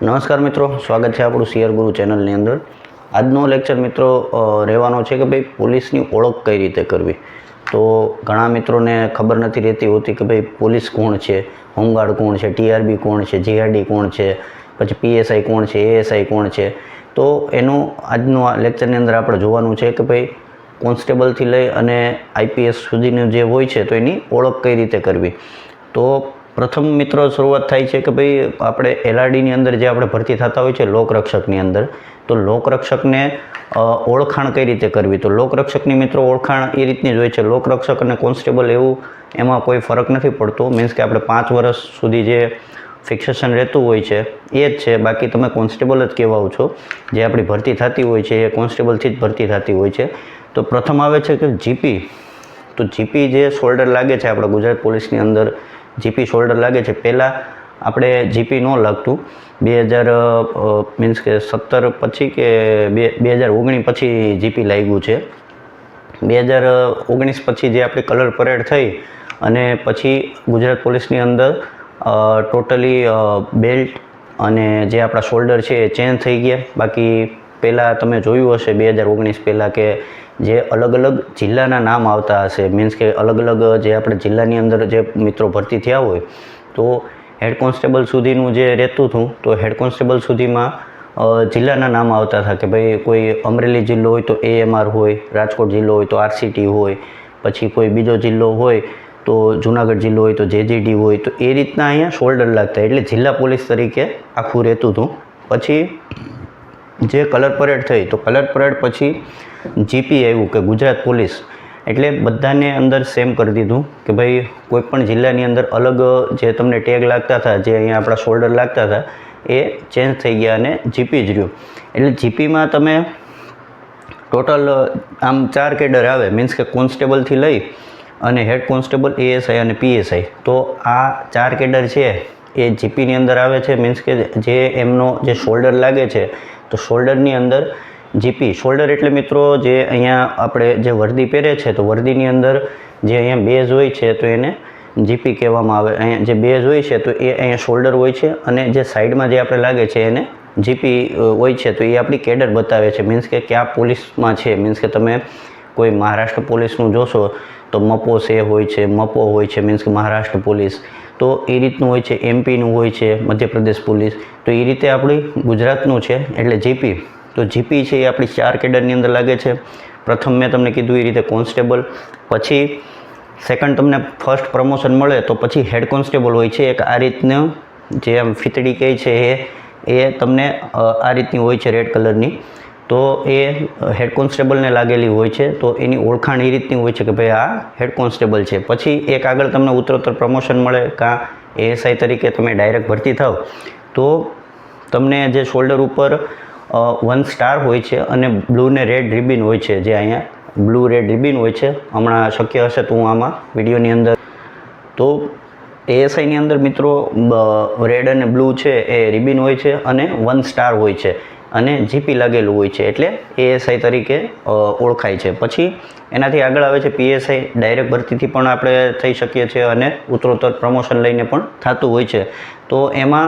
નમસ્કાર મિત્રો, સ્વાગત છે આપણું સીઆર ગુરુ ચેનલની અંદર. આજનો લેક્ચર મિત્રો રહેવાનો છે કે ભાઈ પોલીસની ઓળખ કઈ રીતે કરવી? તો ઘણા મિત્રોને ખબર નથી રહેતી હોતી કે ભાઈ પોલીસ કોણ છે, હોમગાર્ડ કોણ છે, ટીઆરબી કોણ છે, જીઆરડી કોણ છે, પછી પીએસઆઈ કોણ છે, એએસઆઈ કોણ છે. તો એનું આજનું આ લેક્ચરની અંદર આપણે જોવાનું છે કે ભાઈ કોન્સ્ટેબલથી લઈ અને આઈપીએસ સુધીનું જે હોય છે તો એની ઓળખ કઈ રીતે કરવી? તો પ્રથમ મિત્રો શરૂઆત થાય છે કે ભાઈ આપણે એલઆરડીની અંદર જે આપણે ભરતી થતા હોય છે લોકરક્ષકની અંદર, તો લોકરક્ષકને ઓળખાણ કઈ રીતે કરવી? તો લોકરક્ષકની મિત્રો ઓળખાણ એ રીતની જ હોય છે. લોકરક્ષક અને કોન્સ્ટેબલ એવું એમાં કોઈ ફરક નથી પડતો. મીન્સ કે આપણે પાંચ વર્ષ સુધી જે ફિક્સેશન રહેતું હોય છે, એ જ છે. બાકી તમે કોન્સ્ટેબલ જ કહેવાઓ છો. જે આપણી ભરતી થતી હોય છે, એ કોન્સ્ટેબલથી જ ભરતી થતી હોય છે. તો પ્રથમ આવે છે કે જીપી તો જીપી જે શોલ્ડર લાગે છે આપણા ગુજરાત પોલીસની અંદર જીપી શોલ્ડર લાગે છે. પહેલાં આપણે જીપી ન લાગતું. બે હજાર મીન્સ કે સત્તર પછી કે બે બે હજાર ઓગણીસ પછી જીપી લાગ્યું છે. બે હજાર ઓગણીસ પછી જે આપણી કલર પરેડ થઈ અને પછી ગુજરાત પોલીસની અંદર ટોટલી બેલ્ટ અને જે આપણા શોલ્ડર છે એ ચેન્જ થઈ ગયા. બાકી પહેલાં તમે જોયું હશે બે હજાર ઓગણીસ પહેલાં કે જે અલગ અલગ જિલ્લાના નામ આવતા હશે. મીન્સ કે અલગ અલગ જે આપણે જિલ્લાની અંદર જે મિત્રો ભરતી થયા હોય, તો હેડ કોન્સ્ટેબલ સુધીનું જે રહેતું હતું, તો હેડ કોન્સ્ટેબલ સુધીમાં જિલ્લાના નામ આવતા હતા કે ભાઈ કોઈ અમરેલી જિલ્લો હોય તો એએમઆર હોય, રાજકોટ જિલ્લો હોય તો આરસીટી હોય, પછી કોઈ બીજો જિલ્લો હોય તો જુનાગઢ જિલ્લો હોય તો જેજીડી હોય, તો એ રીતના અહીંયા શોલ્ડર લાગતા. એટલે જિલ્લા પોલીસ તરીકે આખું રહેતું હતું. પછી જે કલર પરેડ થઈ, તો કલર પરેડ પછી જીપી આવ્યું કે ગુજરાત પોલીસ એટલે બધાને અંદર સેમ કરી દીધું કે ભાઈ કોઈપણ જિલ્લાની અંદર અલગ જે તમને ટેગ લાગતા હતા, જે અહીંયા આપણા શોલ્ડર લાગતા હતા, એ ચેન્જ થઈ ગયા અને જીપી જ રહ્યું. એટલે જીપીમાં તમે ટોટલ આમ ચાર કેડર આવે મીન્સ કે કોન્સ્ટેબલથી લઈ અને હેડ કોન્સ્ટેબલ એએસઆઈ અને પીએસઆઈ તો આ ચાર કેડર છે. એ જીપીની અંદર આવે છે મીન્સ કે જે એમનો જે શોલ્ડર લાગે છે, તો શોલ્ડરની અંદર જીપી શોલ્ડર એટલે મિત્રો જે અહીંયા આપણે જે વર્દી પહેરે છે, તો વર્દીની અંદર જે અહીંયા બેઝ હોય છે, તો એને જીપી કહેવામાં આવે. અહીંયા જે બેઝ હોય છે, તો એ અહીંયા શોલ્ડર હોય છે અને જે સાઈડમાં જે આપણે લાગે છે, એને જીપી હોય છે, તો એ આપણી કેડર બતાવે છે. મીન્સ કે કયા પોલીસમાં છે? મીન્સ કે તમે કોઈ મહારાષ્ટ્ર પોલીસનું જોશો, તો મપો સે હોય છે, મપો હોય છે. મીન્સ કે મહારાષ્ટ્ર પોલીસ. તો એ રીતનું હોય છે, એમપીનું હોય છે, મધ્યપ્રદેશ પોલીસ. તો એ રીતે આપણી ગુજરાતનું છે, એટલે જીપી. તો જીપી છે એ આપણી ચાર કેડરની અંદર લાગે છે. પ્રથમ મેં તમને કીધું એ રીતે કોન્સ્ટેબલ. પછી સેકન્ડ તમને ફર્સ્ટ પ્રમોશન મળે તો પછી હેડ કોન્સ્ટેબલ હોય છે. એક આ રીતનું જે આમ ફીતડી કહે છે એ એ તમને આ રીતની હોય છે રેડ કલરની તો એ હેડ કોન્સ્ટેબલને લાગેલી હોય છે. તો એની ઓળખાણ એ રીતની હોય છે કે ભાઈ આ હેડ કોન્સ્ટેબલ છે. પછી એક આગળ તમને ઉત્તરોત્તર પ્રમોશન મળે કાં એએસઆઈ તરીકે તમે ડાયરેક્ટ ભરતી થાવ, તો તમને જે શોલ્ડર ઉપર વન સ્ટાર હોય છે અને બ્લુ ને રેડ રિબિન હોય છે જે અહીંયા બ્લુ રેડ રિબિન હોય છે. હમણાં શક્ય હશે તો હું આમાં વિડીયોની અંદર તો એએસઆઈની અંદર મિત્રો રેડ અને બ્લુ છે એ રિબિન હોય છે અને વન સ્ટાર હોય છે. અને જીપી લાગેલું હોય છે એટલે એએસઆઈ તરીકે ઓળખાય છે. પછી એનાથી આગળ આવે છે પીએસઆઈ ડાયરેક્ટ ભરતીથી પણ આપણે થઈ શકીએ છીએ અને ઉત્તરોત્તર પ્રમોશન લઈને પણ થતું હોય છે. તો એમાં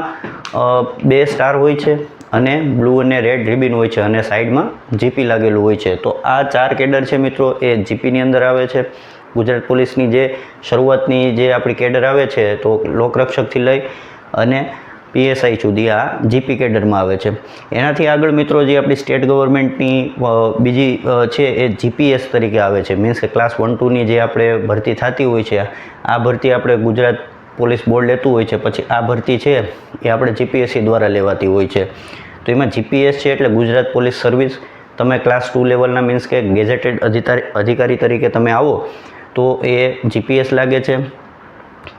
બે સ્ટાર હોય છે અને બ્લુ અને રેડ રિબિન હોય છે અને સાઈડમાં જીપી લાગેલું હોય છે. તો આ ચાર કેડર છે મિત્રો, એ જીપીની અંદર આવે છે. ગુજરાત પોલીસની જે શરૂઆતની જે આપણી કેડર આવે છે, તો લોકરક્ષકથી લઈ અને પીએસઆઈ સુધી આ જીપી કેડરમાં આવે છે. એનાથી આગળ મિત્રો જે આપણી સ્ટેટ ગવર્મેન્ટની બીજી છે એ જીપીએસ તરીકે આવે છે. મીન્સ કે ક્લાસ વન, ટુની જે આપણે ભરતી થતી હોય છે, આ ભરતી આપણે ગુજરાત પોલીસ બોર્ડ લેતું હોય છે. પછી આ ભરતી છે એ આપણે જીપીએસસી દ્વારા લેવાતી હોય છે. તો એમાં જીપીએસ છે એટલે ગુજરાત પોલીસ સર્વિસ, તમે ક્લાસ ટુ લેવલના મીન્સ કે ગેઝેટેડ અધિકારી અધિકારી તરીકે તમે આવો, તો એ જીપીએસ લાગે છે.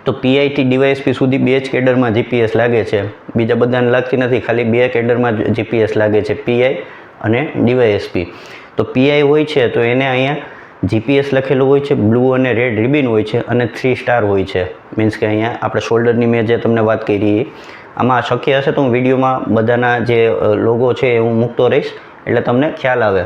તો પીઆઈટી ડીવાયએસપી સુધી બે જ કેડરમાં જીપીએસ લાગે છે. બીજા બધાને લાગતી નથી, ખાલી બે કેડરમાં જીપીએસ લાગે છે પીઆઈ અને ડીવાયએસપી તો પીઆઈ હોય છે, તો એને અહીંયા જીપીએસ લખેલું હોય છે બ્લુ અને રેડ રિબિન હોય છે અને થ્રી સ્ટાર હોય છે. મીન્સ કે અહીંયા આપણે શોલ્ડરની મેં જે તમને વાત કરી એ આમાં શક્ય હશે તો હું વિડીયોમાં બધાના જે લોગો છે એ હું મૂકતો રહીશ, એટલે તમને ખ્યાલ આવે.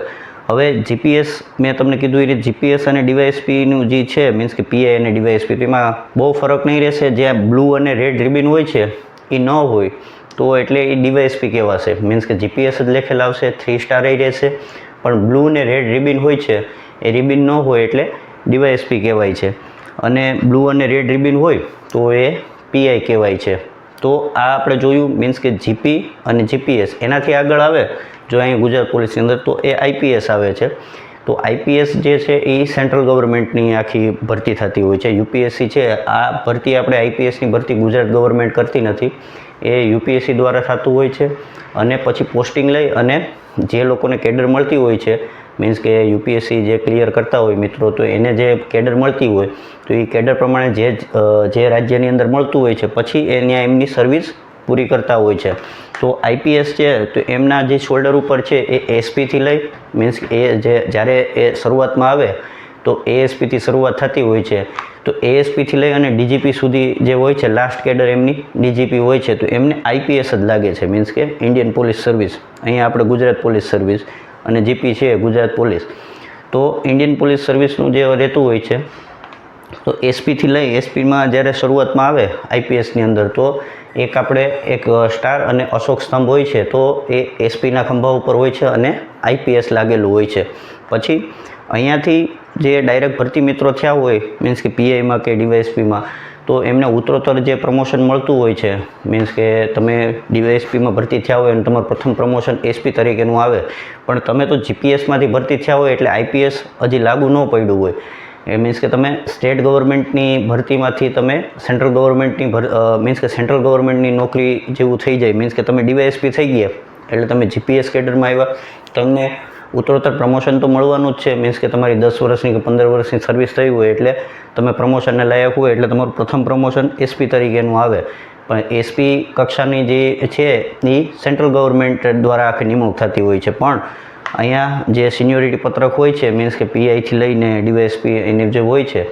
હવે જીપીએસ મેં તમને કીધું એ રીતે જીપીએસ અને ડીવાયએસપીનું જે છે મીન્સ કે પીઆઈ અને ડીવાયએસપી તેમાં બહુ ફરક નહીં રહેશે. જ્યાં બ્લુ અને રેડ રિબિન હોય છે, એ ન હોય, તો એટલે એ ડીવાયએસપી કહેવાશે. મીન્સ કે જીપીએસ જ લખેલા આવશે થ્રી સ્ટાર એ રહેશે. પણ બ્લુ ને રેડ રિબિન હોય છે, એ રિબિન ન હોય એટલે ડીવાયએસપી કહેવાય છે. અને બ્લુ અને રેડ રિબિન હોય, તો એ પીઆઈ કહેવાય છે. તો આ આપણે જોયું મીન્સ કે જીપી અને જીપીએસ એનાથી આગળ આવે જો અહીં ગુજરાત પોલીસની અંદર, તો એ આઈપીએસ આવે છે. તો આઈપીએસ જે છે, એ સેન્ટ્રલ ગવર્મેન્ટની આખી ભરતી થતી હોય છે. યુપીએસસી છે, આ ભરતી આપણે આઈપીએસની ભરતી ગુજરાત ગવર્મેન્ટ કરતી નથી. એ યુપીએસસી દ્વારા થતું હોય છે અને પછી પોસ્ટિંગ લઈ અને જે લોકોને કેડર મળતી હોય છે, મીન્સ કે યુપીએસસી જે ક્લિયર કરતા હોય મિત્રો, તો એને જે કેડર મળતી હોય, તો એ કેડર પ્રમાણે જે જે રાજ્યની અંદર મળતું હોય છે, પછી એ ત્યાં એમની સર્વિસ પૂરી કરતા હોય છે. તો આઈપીએસ છે, તો એમના જે શોલ્ડર ઉપર છે એ એસપીથી લઈ મીન્સ એ જે જ્યારે એ શરૂઆતમાં આવે, તો એએસપીથી શરૂઆત થતી હોય છે. તો એએસપીથી લઈ અને ડીજીપી સુધી જે હોય છે લાસ્ટ કેડર એમની ડીજીપી હોય છે, તો એમને આઈપીએસ જ લાગે છે મીન્સ કે ઇન્ડિયન પોલીસ સર્વિસ અહીંયા આપણે ગુજરાત પોલીસ સર્વિસ અને જીપી છે, ગુજરાત પોલીસ તો ઇન્ડિયન પોલીસ સર્વિસનું જે રહેતું હોય છે, તો એસપીથી લઈ એસપીમાં જ્યારે શરૂઆતમાં આવે આઈપીએસની અંદર, તો એક આપણે એક સ્ટાર અને અશોક સ્તંભ હોય છે, તો એ એસપીના ખંભા ઉપર હોય છે અને આઈપીએસ લાગેલું હોય છે. પછી અહીંયાથી જે ડાયરેક્ટ ભરતી મિત્રો થયા હોય મીન્સ કે પીઆઈમાં કે ડીવાયએસપીમાં તો એમને ઉત્તરોત્તર જે પ્રમોશન મળતું હોય છે મીન્સ કે તમે ડીવાયએસપીમાં ભરતી થયા હોય અને તમારું પ્રથમ પ્રમોશન એસપી તરીકેનું આવે, પણ તમે તો જીપીએસમાંથી ભરતી થયા હોય એટલે આઈપીએસ હજી લાગુ ન પડ્યું હોય. એ મીન્સ કે તમે સ્ટેટ ગવર્મેન્ટની ભરતીમાંથી તમે સેન્ટ્રલ ગવર્મેન્ટની ભર મીન્સ કે સેન્ટ્રલ ગવર્મેન્ટની નોકરી જેવું થઈ જાય. મીન્સ કે તમે ડીવાયએસપી થઈ ગયા. એટલે તમે જીપીએસ કેડરમાં આવ્યા. તમને ઉત્તરોત્તર પ્રમોશન તો મળવાનું જ છે. મીન્સ કે તમારી દસ વર્ષની કે પંદર વર્ષની સર્વિસ થઈ હોય એટલે તમે પ્રમોશનને લાયક હોય એટલે તમારું પ્રથમ પ્રમોશન એસપી તરીકેનું આવે. પણ એસપી કક્ષાની જે છે, એ સેન્ટ્રલ ગવર્મેન્ટ દ્વારા આખી નિમણૂક થતી હોય છે. પણ અહીંયા જે સિનિયોરિટી પત્રક હોય છે મીન્સ કે પીઆઈથી લઈને ડીવાયએસપી એને જે હોય છે,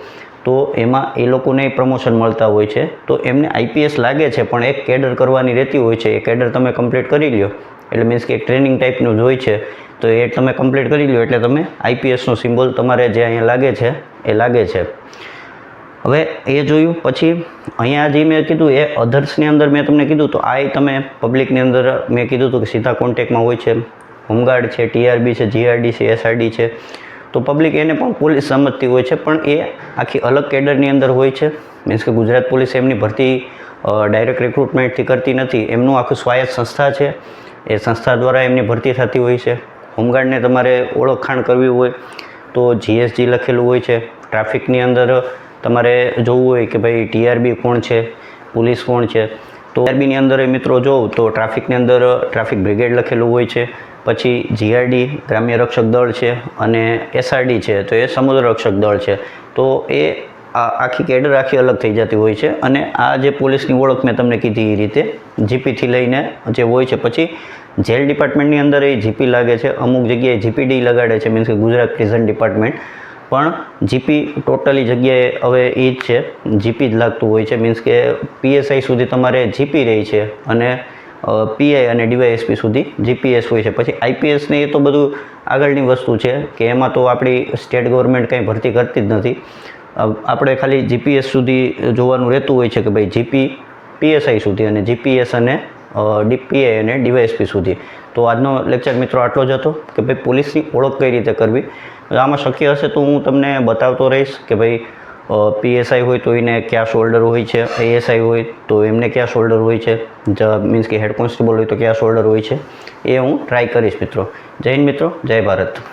તો એમાં એ લોકોને પ્રમોશન મળતા હોય છે. તો એમને આઈપીએસ લાગે છે, પણ એક કેડર કરવાની રહેતી હોય છે. એ કેડર તમે કમ્પ્લીટ કરી લ્યો. એટલે મીન્સ કે એક ટ્રેનિંગ ટાઈપનું જ હોય છે. તો એ તમે કમ્પ્લીટ કરી લ્યો, એટલે તમે આઈપીએસનો સિમ્બોલ તમારે જે અહીંયા લાગે છે, એ લાગે છે. હવે એ જોયું, પછી અહીંયા જે મેં કીધું, એ અધર્સની અંદર મેં તમને કીધું, તો આ તમે પબ્લિકની અંદર મેં કીધું હતું કે સીધા કોન્ટેક્ટમાં હોય છે. હોમગાર્ડ છે, ટીઆરબી છે, જીઆરડી છે, એસઆરડી છે. તો પબ્લિક એને પણ પોલીસ સમજતી હોય છે, પણ એ આખી અલગ કેડરની અંદર હોય છે. મીન્સ કે ગુજરાત પોલીસ એમની ભરતી ડાયરેક્ટ રિક્રુટમેન્ટથી કરતી નથી. એમનું આખું સ્વાયત્ત સંસ્થા છે. એ સંસ્થા દ્વારા એમની ભરતી થતી હોય છે. હોમગાર્ડને તમારે ઓળખાણ કરવી હોય તો જીએસજી લખેલું હોય છે. ટ્રાફિકની અંદર તમારે જોવું હોય કે ભાઈ ટીઆરબી કોણ છે, પોલીસ કોણ છે. તો આરબીની અંદર એ મિત્રો જોઉં તો ટ્રાફિકની અંદર ટ્રાફિક બ્રિગેડ લખેલું હોય છે. પછી જીઆરડી, ગ્રામ્ય રક્ષક દળ છે અને એસઆરડી છે, તો એ સમુદ્ર રક્ષક દળ છે. તો એ આખી કેડર આખી અલગ થઈ જતી હોય છે અને આ જે પોલીસની ઓળખ મેં તમને કીધી એ રીતે જીપીથી લઈને જે હોય છે. પછી જેલ ડિપાર્ટમેન્ટની અંદર એ જીપી લાગે છે, અમુક જગ્યાએ જીપીડી લગાડે છે મીન્સ કે ગુજરાત પ્રિઝન ડિપાર્ટમેન્ટ. પણ જીપી ટોટલી જગ્યાએ હવે એ જ છે. જીપી જ લાગતું હોય છે. મીન્સ કે પીએસઆઈ સુધી તમારે જીપી રહી છે અને પીઆઈ અને ડીવાયએસપી સુધી જીપીએસ હોય છે. પછી આઈપીએસને એ તો બધું આગળની વસ્તુ છે કે એમાં તો આપણી સ્ટેટ ગવર્મેન્ટ કંઈ ભરતી કરતી જ નથી. આપણે ખાલી જીપીએસ સુધી જોવાનું રહેતું હોય છે કે ભાઈ જીપી પીએસઆઈ સુધી અને જીપીએસ અને ડીપીઆઈ અને ડીવાયએસપી સુધી. તો આજનો લેક્ચર મિત્રો આટલો જ હતો કે ભાઈ પોલીસની ઓળખ કઈ રીતે કરવી. આમાં શક્ય હશે તો હું તમને બતાવતો રહીશ કે ભાઈ પીએસઆઈ હોય તો એને કયા શોલ્ડર હોય છે એએસઆઈ હોય તો એમને કયા શોલ્ડર હોય છે મીન્સ કે હેડ કોન્સ્ટેબલ હોય તો કયા શોલ્ડર હોય છે, એ હું ટ્રાય કરીશ મિત્રો. જય હિન્દ મિત્રો, જય ભારત.